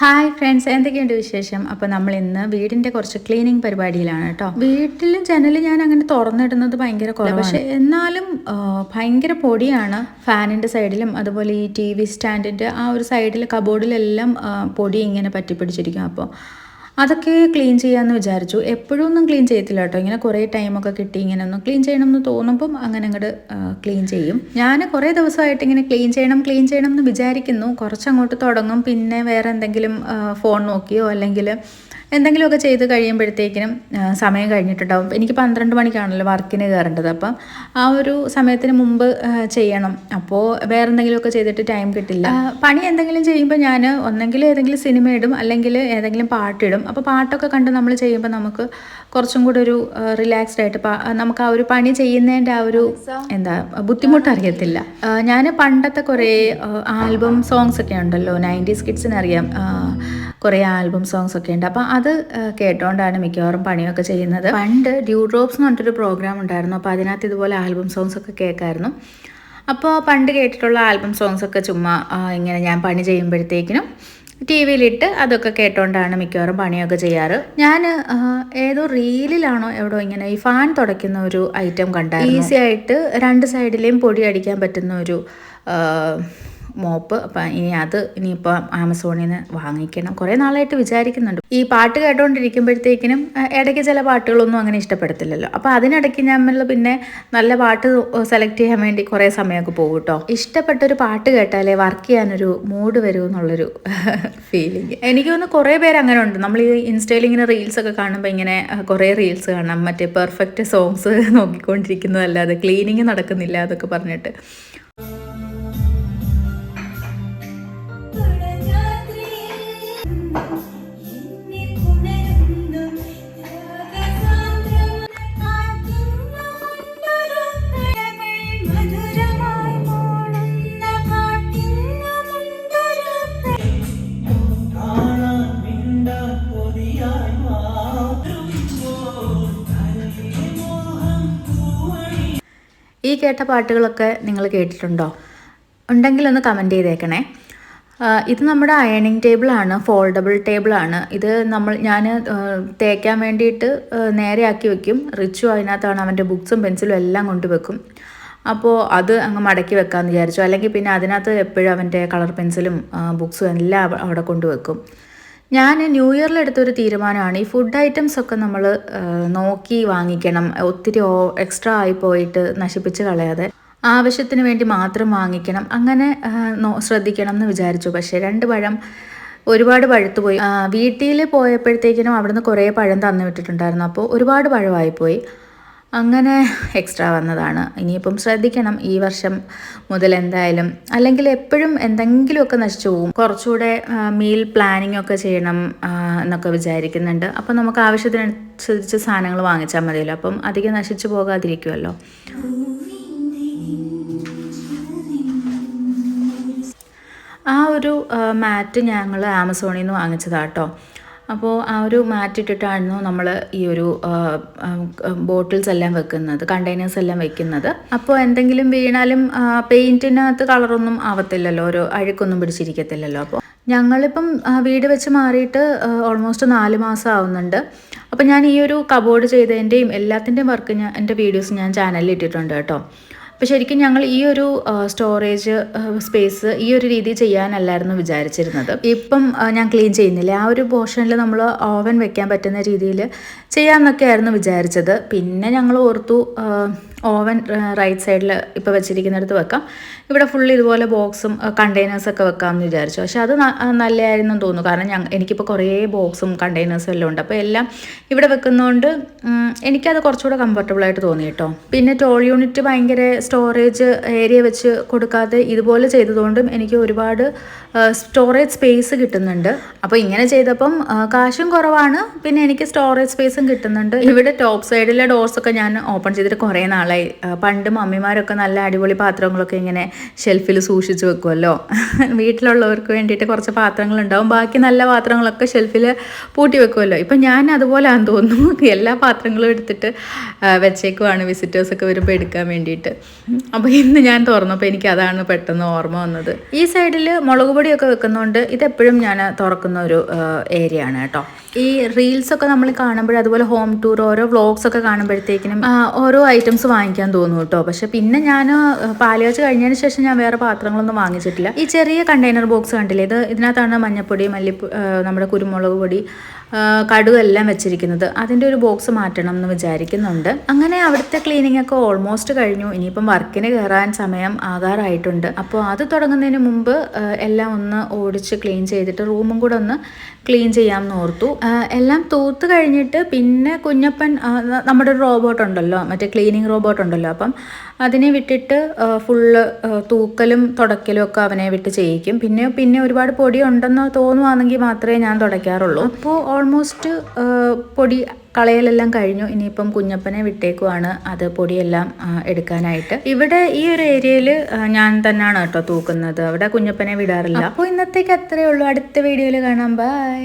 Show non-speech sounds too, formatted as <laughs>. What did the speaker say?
Hi friends എന്തൊക്കെയുണ്ട് വിശേഷം? അപ്പോൾ നമ്മൾ ഇന്ന് വീടിന്റെ കുറച്ച് ക്ലീനിങ് പരിപാടിയിലാണ് കേട്ടോ. വീട്ടിൽ ജനൽ ഞാൻ അങ്ങനെ തുറന്നിടുന്നത് ഭയങ്കര കുറവാണ്. പക്ഷേ എന്നാലും ഭയങ്കര പൊടിയാണ്. ഫാനിന്റെ സൈഡിലും അതുപോലെ ഈ ടി വി സ്റ്റാൻഡിന്റെ ആ ഒരു സൈഡിൽ കബോർഡിലെല്ലാം പൊടി ഇങ്ങനെ പറ്റിപ്പിടിച്ചിരിക്കും. അപ്പോൾ അതൊക്കെ ക്ലീൻ ചെയ്യാമെന്ന് വിചാരിച്ചു. എപ്പോഴും ഒന്നും ക്ലീൻ ചെയ്യത്തില്ല കേട്ടോ. ഇങ്ങനെ കുറേ ടൈമൊക്കെ കിട്ടി ഇങ്ങനെ ഒന്ന് ക്ലീൻ ചെയ്യണം എന്ന് തോന്നുമ്പം അങ്ങനെ അങ്ങോട്ട് ക്ലീൻ ചെയ്യും. ഞാൻ കുറേ ദിവസമായിട്ട് ഇങ്ങനെ ക്ലീൻ ചെയ്യണം ക്ലീൻ ചെയ്യണം എന്ന് വിചാരിക്കുന്നു. കുറച്ചങ്ങോട്ട് തുടങ്ങും. പിന്നെ വേറെ എന്തെങ്കിലും ഫോൺ നോക്കിയോ അല്ലെങ്കിൽ എന്തെങ്കിലുമൊക്കെ ചെയ്ത് കഴിയുമ്പോഴത്തേക്കിനും സമയം കഴിഞ്ഞിട്ടുണ്ടാവും. എനിക്ക് പന്ത്രണ്ട് മണിക്കാണല്ലോ വർക്കിന് കയറേണ്ടത്. അപ്പം ആ ഒരു സമയത്തിന് മുമ്പ് ചെയ്യണം. അപ്പോൾ വേറെ എന്തെങ്കിലുമൊക്കെ ചെയ്തിട്ട് ടൈം കിട്ടില്ല. പണി എന്തെങ്കിലും ചെയ്യുമ്പോൾ ഞാൻ ഒന്നെങ്കിൽ ഏതെങ്കിലും സിനിമ ഇടും അല്ലെങ്കിൽ ഏതെങ്കിലും പാട്ടിടും അപ്പോൾ പാട്ടൊക്കെ കണ്ട് നമ്മൾ ചെയ്യുമ്പോൾ നമുക്ക് കുറച്ചും കൂടെ ഒരു റിലാക്സ്ഡ് ആയിട്ട് നമുക്ക് ആ ഒരു പണി ചെയ്യുന്നതിന്റെ ആ ഒരു എന്താ ബുദ്ധിമുട്ട് അറിയത്തില്ല ഞാൻ പണ്ടത്തെ കുറേ ആൽബം സോങ്സ് ഒക്കെ ഉണ്ടല്ലോ നയന്റീസ് കിഡ്സിന് അറിയാം ആ, കുറേ ആൽബം സോങ്സ് ഒക്കെ ഉണ്ട്. അപ്പോൾ അത് കേട്ടോണ്ടാണ് മിക്കവാറും പണിയൊക്കെ ചെയ്യുന്നത്. പണ്ട് ഡ്യൂ ഡ്രോപ്സ് എന്ന് പറഞ്ഞിട്ടൊരു പ്രോഗ്രാം ഉണ്ടായിരുന്നു. അപ്പോൾ അതിനകത്ത് ഇതുപോലെ ആൽബം സോങ്സ് ഒക്കെ കേൾക്കായിരുന്നു. അപ്പോൾ പണ്ട് കേട്ടിട്ടുള്ള ആൽബം സോങ്സ് ഒക്കെ ചുമ്മാ ഇങ്ങനെ ഞാൻ പണി ചെയ്യുമ്പോഴത്തേക്കിനും ടി വിയിലിട്ട് അതൊക്കെ കേട്ടോണ്ടാണ് മിക്കവാറും പണിയൊക്കെ ചെയ്യാറ്. ഞാൻ ഏതോ റീലിലാണോ എവിടോ ഇങ്ങനെ ഈ ഫാൻ തുടയ്ക്കുന്ന ഒരു ഐറ്റം കണ്ടായിരുന്നു. ഈസി ആയിട്ട് രണ്ട് സൈഡിലെയും പൊടി അടിക്കാൻ പറ്റുന്ന ഒരു മോപ്പ് അപ്പം ഇനി അത് ഇനിയിപ്പോൾ ആമസോണിൽ നിന്ന് വാങ്ങിക്കണം. കുറേ നാളായിട്ട് വിചാരിക്കുന്നുണ്ട്. ഈ പാട്ട് കേട്ടോണ്ടിരിക്കുമ്പോഴത്തേക്കിനും ഇടയ്ക്ക് ചില പാട്ടുകളൊന്നും അങ്ങനെ ഇഷ്ടപ്പെടത്തില്ലല്ലോ. അപ്പോൾ അതിനിടയ്ക്ക് നമ്മൾ പിന്നെ നല്ല പാട്ട് സെലക്ട് ചെയ്യാൻ വേണ്ടി കുറേ സമയമൊക്കെ പോകും കേട്ടോ ഇഷ്ടപ്പെട്ടൊരു പാട്ട് കേട്ടാലേ വർക്ക് ചെയ്യാനൊരു മൂഡ് വരൂ എന്നുള്ളൊരു <laughs> ഫീലിംഗ് എനിക്ക് തോന്നുന്നു കുറേ പേര് അങ്ങനെ ഉണ്ട് നമ്മൾ ഈ ഇൻസ്റ്റയിൽ ഇങ്ങനെ റീൽസ് ഒക്കെ കാണുമ്പോൾ ഇങ്ങനെ കുറെ റീൽസ് കാണാം. മറ്റേ പെർഫെക്റ്റ് സോങ്സ് <laughs> നോക്കിക്കൊണ്ടിരിക്കുന്നതല്ലാതെ ക്ലീനിങ് നടക്കുന്നില്ല അതൊക്കെ പറഞ്ഞിട്ട്. കേട്ട പാട്ടുകളൊക്കെ നിങ്ങൾ കേട്ടിട്ടുണ്ടോ? ഉണ്ടെങ്കിൽ ഒന്ന് കമന്റ് ചെയ്തേക്കണേ. ഇത് നമ്മുടെ അയണിങ് ടേബിളാണ് ഫോൾഡബിൾ ടേബിളാണ് ഇത് നമ്മൾ ഞാൻ തേക്കാൻ വേണ്ടിയിട്ട് നേരെ നേരെയാക്കി വെക്കും. റിച്ചു അതിനകത്താണ് അവന്റെ ബുക്സും പെൻസിലും എല്ലാം കൊണ്ടുവെക്കും അപ്പോൾ അത് അങ്ങ് മടക്കി വെക്കാമെന്ന് വിചാരിച്ചു. അല്ലെങ്കിൽ പിന്നെ അതിനകത്ത് എപ്പോഴും അവന്റെ കളർ പെൻസിലും ബുക്സും എല്ലാം അവിടെ കൊണ്ടുവെക്കും ഞാൻ ന്യൂ ഇയറിൽ എടുത്തൊരു തീരുമാനമാണ്. ഈ ഫുഡ് ഐറ്റംസ് ഒക്കെ നമ്മൾ നോക്കി വാങ്ങിക്കണം. ഒത്തിരി എക്സ്ട്രാ ആയി പോയിട്ട് നശിപ്പിച്ച് കളയാതെ ആവശ്യത്തിന് വേണ്ടി മാത്രം വാങ്ങിക്കണം. അങ്ങനെ ശ്രദ്ധിക്കണം എന്ന് വിചാരിച്ചു. പക്ഷേ രണ്ട് പഴം ഒരുപാട് പഴുത്തുപോയി. പോയി വീട്ടിൽ പോയപ്പോഴത്തേക്കിനും അവിടുന്ന് കുറേ പഴം തന്നു വിട്ടിട്ടുണ്ടായിരുന്നു. അപ്പോൾ ഒരുപാട് പഴമായിപ്പോയി. അങ്ങനെ എക്സ്ട്രാ വന്നതാണ്. ഇനിയിപ്പം ശ്രദ്ധിക്കണം. ഈ വർഷം മുതൽ എന്തായാലും അല്ലെങ്കിൽ എപ്പോഴും എന്തെങ്കിലുമൊക്കെ നശിച്ചു പോകും. കുറച്ചുകൂടെ മീൽ പ്ലാനിങ് ഒക്കെ ചെയ്യണം എന്നൊക്കെ വിചാരിക്കുന്നുണ്ട്. അപ്പം നമുക്ക് ആവശ്യത്തിനനുസരിച്ച് സാധനങ്ങൾ വാങ്ങിച്ചാൽ മതിയല്ലോ. അപ്പം അധികം നശിച്ചു പോകാതിരിക്കുമല്ലോ. ആ ഒരു മാറ്റ് ഞങ്ങൾ ആമസോണിൽ നിന്ന് വാങ്ങിച്ചതാട്ടോ. അപ്പോൾ ആ ഒരു മാറ്റ് ഇട്ടിട്ടായിരുന്നു നമ്മൾ ഈ ഒരു ബോട്ടിൽസ് എല്ലാം വെക്കുന്നത് കണ്ടെയ്നേഴ്സ് എല്ലാം വെക്കുന്നത്. അപ്പോൾ എന്തെങ്കിലും വീണാലും പെയിന്റിനകത്ത് കളറൊന്നും ആവത്തില്ലല്ലോ ഒരു അഴുക്കൊന്നും പിടിച്ചിരിക്കത്തില്ലല്ലോ. അപ്പോൾ ഞങ്ങളിപ്പം വീട് വെച്ച് മാറിയിട്ട് ഓൾമോസ്റ്റ് നാല് മാസം ആവുന്നുണ്ട്. അപ്പോൾ ഞാൻ ഈ ഒരു കബോർഡ് ചെയ്തതിന്റെയും എല്ലാത്തിന്റെയും വർക്ക് ഞാൻ എന്റെ വീഡിയോസ് ഞാൻ ചാനലിൽ ഇട്ടിട്ടുണ്ട് കേട്ടോ. അപ്പോൾ ശരിക്കും ഞങ്ങൾ ഈ ഒരു സ്റ്റോറേജ് സ്പേസ് ഈ ഒരു രീതി ചെയ്യാനല്ലായിരുന്നു വിചാരിച്ചിരുന്നത്. ഇപ്പം ഞാൻ ക്ലീൻ ചെയ്യുന്നില്ല. ആ ഒരു പോർഷനിൽ നമ്മൾ ഓവൻ വെക്കാൻ പറ്റുന്ന രീതിയിൽ ചെയ്യാമെന്നൊക്കെ ആയിരുന്നു വിചാരിച്ചത്. പിന്നെ ഞങ്ങൾ ഓർത്തു ഓവൻ റൈറ്റ് സൈഡിൽ ഇപ്പോൾ വെച്ചിരിക്കുന്നിടത്ത് വെക്കാം. ഇവിടെ ഫുൾ ഇതുപോലെ ബോക്സും കണ്ടെയ്നേഴ്സൊക്കെ വെക്കാമെന്ന് വിചാരിച്ചു. പക്ഷെ അത് നല്ലതായിരുന്നു തോന്നുന്നു. കാരണം ഞങ്ങൾ എനിക്കിപ്പോൾ കുറേ ബോക്സും കണ്ടെയ്നേഴ്സും എല്ലാം ഉണ്ട്. അപ്പോൾ എല്ലാം ഇവിടെ വെക്കുന്നതുകൊണ്ട് എനിക്കത് കുറച്ചുകൂടെ കംഫർട്ടബിൾ ആയിട്ട് തോന്നി കേട്ടോ. പിന്നെ ടോൾ യൂണിറ്റ് ഭയങ്കര സ്റ്റോറേജ് ഏരിയ വെച്ച് കൊടുക്കാതെ ഇതുപോലെ ചെയ്തതുകൊണ്ടും എനിക്ക് ഒരുപാട് സ്റ്റോറേജ് സ്പേസ് കിട്ടുന്നുണ്ട്. അപ്പോൾ ഇങ്ങനെ ചെയ്തപ്പം കാശും കുറവാണ്. പിന്നെ എനിക്ക് സ്റ്റോറേജ് സ്പേസും കിട്ടുന്നുണ്ട്. ഇവിടെ ടോപ്പ് സൈഡിലെ ഡോർസൊക്കെ ഞാൻ ഓപ്പൺ ചെയ്തിട്ട് കുറേ നാളായി. നാളായി പണ്ട് മമ്മിമാരൊക്കെ നല്ല അടിപൊളി പാത്രങ്ങളൊക്കെ ഇങ്ങനെ ഷെൽഫിൽ സൂക്ഷിച്ചു വെക്കുമല്ലോ <laughs> വീട്ടിലുള്ളവർക്ക് വേണ്ടിയിട്ട് കുറച്ച് പാത്രങ്ങൾ ഉണ്ടാവും ബാക്കി നല്ല പാത്രങ്ങളൊക്കെ ഷെൽഫിൽ പൂട്ടി വെക്കുമല്ലോ ഇപ്പം ഞാൻ അതുപോലെയാണെന്ന് തോന്നുന്നു. <laughs> എല്ലാ പാത്രങ്ങളും എടുത്തിട്ട് വെച്ചേക്കുവാണ് വിസിറ്റേഴ്സൊക്കെ വരുമ്പോൾ എടുക്കാൻ വേണ്ടിയിട്ട്. അപ്പോൾ ഇന്ന് ഞാൻ തുറന്നപ്പോൾ എനിക്ക് അതാണ് പെട്ടെന്ന് ഓർമ്മ വന്നത്. ഈ സൈഡിൽ മുളക് പൊടിയൊക്കെ വെക്കുന്നതുകൊണ്ട് ഇതെപ്പോഴും ഞാൻ തുറക്കുന്ന ഒരു ഏരിയ ആണ് കേട്ടോ. ഈ റീൽസ് ഒക്കെ നമ്മൾ കാണുമ്പോൾ അതുപോലെ ഹോം ടൂർ ഓരോ വ്ളോഗ്സ് ഒക്കെ കാണുമ്പോഴത്തേക്കിനും ഓരോ ഐറ്റംസ് വാങ്ങിക്കാൻ തോന്നും കേട്ടോ. പക്ഷെ പിന്നെ ഞാൻ പാലുകാച്ച് കഴിഞ്ഞതിന് ശേഷം ഞാൻ വേറെ പാത്രങ്ങളൊന്നും വാങ്ങിച്ചിട്ടില്ല. ഈ ചെറിയ കണ്ടെയ്നർ ബോക്സ് കണ്ടില്ലേ? ഇത് ഇതിനകത്താണ് മഞ്ഞപ്പൊടി മല്ലിപ്പൊ നമ്മുടെ കുരുമുളക് പൊടി ആ, കടുകെല്ലാം വെച്ചിരിക്കുന്നത്. അതിന്റെ ഒരു ബോക്സ് മാറ്റണം എന്ന് വിചാരിക്കുന്നുണ്ട്. അങ്ങനെ അവിടുത്തെ ക്ലീനിങ് ഒക്കെ ഓൾമോസ്റ്റ് കഴിഞ്ഞു. ഇനിയിപ്പം വർക്കിന് കയറാൻ സമയം ആകാറായിട്ടുണ്ട്. അപ്പോൾ അത് തുടങ്ങുന്നതിന് മുമ്പ് എല്ലാം ഒന്ന് ഓടിച്ച് ക്ലീൻ ചെയ്തിട്ട് റൂമും കൂടെ ഒന്ന് ക്ലീൻ ചെയ്യാമെന്ന് ഓർത്തു. എല്ലാം തൂത്ത് കഴിഞ്ഞിട്ട് പിന്നെ കുഞ്ഞപ്പൻ നമ്മുടെ ഒരു റോബോട്ട് ഉണ്ടല്ലോ. മറ്റേ ക്ലീനിങ് റോബോട്ട് ഉണ്ടല്ലോ. അപ്പം അതിനെ വിട്ടിട്ട് ഫുള്ള് തൂക്കലും തുടക്കലും ഒക്കെ അവനെ വിട്ട് ചെയ്യിക്കും. പിന്നെ പിന്നെ ഒരുപാട് പൊടി ഉണ്ടെന്ന് തോന്നുവാണെങ്കിൽ മാത്രമേ ഞാൻ തുടയ്ക്കാറുള്ളൂ. അപ്പോൾ ഓൾമോസ്റ്റ് പൊടി കളയലെല്ലാം കഴിഞ്ഞു. ഇനിയിപ്പം കുഞ്ഞപ്പനെ വിട്ടേക്കുവാണ് അത് പൊടിയെല്ലാം എടുക്കാനായിട്ട്. ഇവിടെ ഈ ഒരു ഏരിയയിൽ ഞാൻ തന്നെയാണ് കേട്ടോ തൂക്കുന്നത്. അവിടെ കുഞ്ഞപ്പനെ വിടാറില്ല. അപ്പോൾ ഇന്നത്തേക്ക് അത്രയേ ഉള്ളൂ. അടുത്ത വീഡിയോയിൽ കാണാം. ബൈ